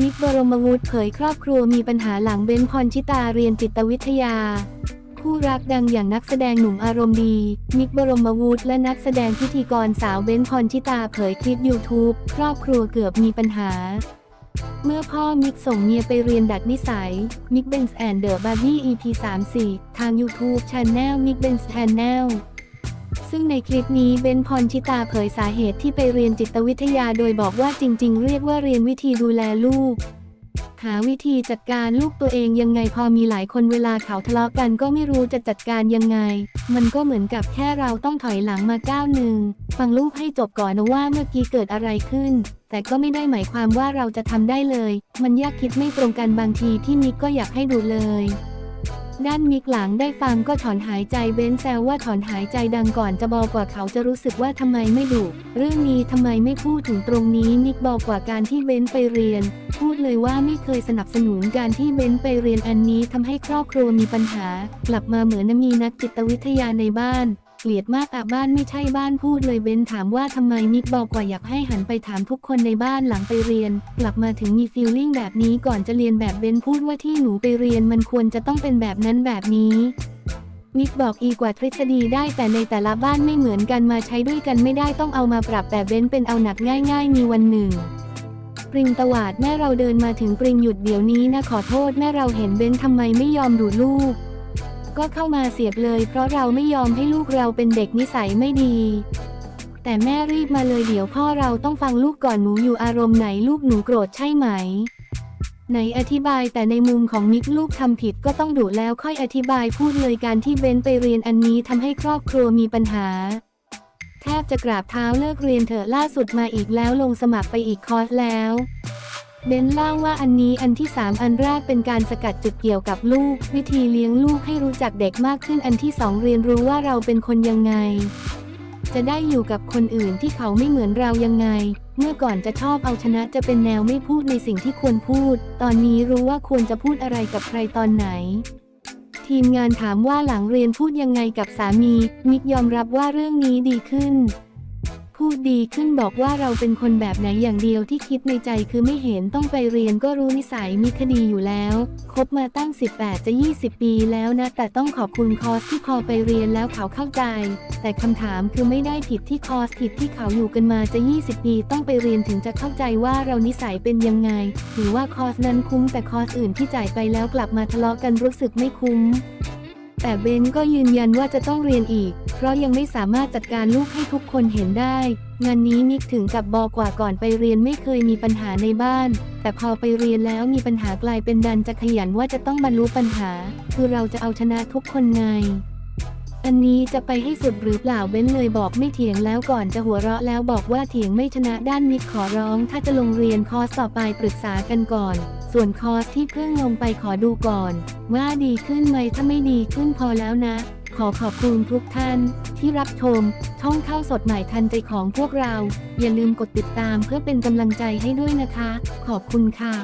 มิกบรมวุฒิเผยครอบครัวมีปัญหาหลังเบนพรชิตาเรียนจิตวิทยา คู่รักดังอย่างนักแสดงหนุ่มอารมณ์ดีมิกบรมวุฒิและนักแสดงพิธีกรสาวเบนพรชิตาเผยคลิป YouTube ครอบครัวเกือบมีปัญหา เมื่อพ่อมิกส่งเมียไปเรียนดัดนิสัย มิกเบนส์แอนเดอร์บาร์บี้ EP 34 ทาง YouTube Channel มิกเบนส์ Channel ซึ่งในคลิปนี้เบนพรชิตาเผยสาเหตุที่ไปเรียนจิตวิทยาโดยบอกว่าจริง ๆ เรียกว่าเรียนวิธีดูแลลูก หาวิธีจัดการลูกตัวเองยังไงพอมีหลายคนเวลาเขาทะเลาะกันก็ไม่รู้จะจัดการยังไง มันก็เหมือนกับแค่เราต้องถอยหลังมาก้าวหนึ่งฟังลูกให้จบก่อนนะว่าเมื่อกี้เกิดอะไรขึ้น แต่ก็ไม่ได้หมายความว่าเราจะทำได้เลย มันยากคิดไม่ตรงกันบางทีที่มิกก็อยากให้ดูเลย ด้านมิกหลังได้ฟังก็ถอนหายใจเบนแซวว่าถอนหายใจดังก่อนจะบอกกว่าเขาจะรู้สึกว่าทำไมไม่ดุเรื่องนี้ทำไมไม่พูดถึงตรงนี้มิกบอกกว่าการที่เบนไปเรียน พูดเลยว่าไม่เคยสนับสนุนการที่เบนไปเรียนอันนี้ทำให้ครอบครัวมีปัญหา กลับมาเหมือนมีนักจิตวิทยาในบ้าน กลียดมากอะบ้านไม่ใช่บ้านพูดเลยเบนถามว่าทำไมมิกบอกว่าอยากให้หันไปถามทุกคนในบ้านหลังไปเรียน กลับมาถึงมีฟีลลิ่งแบบนี้ก่อนจะเรียนแบบเบนพูดว่าที่หนูไปเรียนมันควรจะต้องเป็นแบบนั้นแบบนี้มิกบอกอีกว่าทฤษฎีได้แต่ในแต่ละบ้านไม่เหมือนกันมาใช้ด้วยกันไม่ได้ต้องเอามาปรับแต่เบนเป็นเอาหนักง่าย ๆ มีวันหนึ่งปริมตวาดแม่เราเดินมาถึงปริมหยุดเดี๋ยวนี้นะขอโทษแม่เราเห็นเบนทำไมไม่ยอมดูลูก ก็เข้ามาเสียบเลย เพราะเราไม่ยอมให้ลูกเราเป็นเด็กนิสัยไม่ดี แต่แม่รีบมาเลยเดี๋ยวพ่อเราต้องฟังลูกก่อนหนูอยู่อารมณ์ไหนลูกหนูโกรธใช่ไหมไหนอธิบายแต่ในมุมของมิกลูกทำผิดก็ต้องดุแล้วค่อยอธิบายพูดเลยการที่เบนไปเรียนอันนี้ทำให้ครอบครัวมีปัญหา แทบจะกราบเท้าเลิกเรียนเถอะล่าสุดมาอีกแล้วลงสมัครไปอีกคอร์สแล้ว เบนเล่าว่าอันนี้อันที่ 3 อันแรกเป็นการสกัดจุดเกี่ยวกับลูก วิธีเลี้ยงลูกให้รู้จักเด็กมากขึ้นอันที่ 2 เรียนรู้ว่าเราเป็นคนยังไง จะได้อยู่กับคนอื่นที่เขาไม่เหมือนเรายังไง เมื่อก่อนจะชอบเอาชนะจะเป็นแนวไม่พูดในสิ่งที่ควรพูด ตอนนี้รู้ว่าควรจะพูดอะไรกับใครตอนไหนทีมงานถามว่าหลังเรียนพูดยังไงกับสามี มิกยอมรับว่าเรื่องนี้ดีขึ้น พูดดีขึ้นบอกว่าเราเป็นคนแบบไหนอย่างเดียวที่คิดในใจคือไม่เห็นต้องไปเรียนก็รู้นิสัยมีคดีอยู่แล้ว คบมาตั้ง 18 จะ 20 ปีแล้วนะ แต่ต้องขอบคุณคอสที่พอไปเรียนแล้วเขาเข้าใจ แต่คำถามคือไม่ได้ผิดที่คอสผิดที่เขาอยู่กันมาจะ 20 ปีต้องไปเรียนถึงจะเข้าใจว่าเรานิสัยเป็นยังไงหรือว่าคอสนั้นคุ้มแต่คอสอื่นที่จ่ายไปแล้วกลับมาทะเลาะกันรู้สึกไม่คุ้ม แต่เบนก็ยืนยันว่าจะต้องเรียนอีก เพราะยังไม่สามารถจัดการลูกให้ทุกคนเห็นได้ งานนี้นิกถึงกับบอกว่าก่อนไปเรียนไม่เคยมีปัญหาในบ้าน แต่พอไปเรียนแล้วมีปัญหากลายเป็นดันจะขยันว่าจะต้องบรรลุปัญหา คือเราจะเอาชนะทุกคนไงอันนี้จะไปให้สุดหรือเปล่าเบ้นเลยบอกไม่เถียงแล้วก่อนจะหัวเราะแล้วบอกว่าเถียงไม่ชนะด้านมิกขอร้อง ถ้าจะลงเรียนคอสต่อไปปรึกษากันก่อน ส่วนคอร์สที่เพิ่งลงไปขอดูก่อน ว่าดีขึ้นไหมถ้าไม่ดีขึ้นพอแล้วนะ ขอขอบคุณทุกท่าน ที่รับชมช่องเข้าสดใหม่ทันใจของพวกเรา อย่าลืมกดติดตามเพื่อเป็นกำลังใจให้ด้วยนะคะ ขอบคุณค่ะ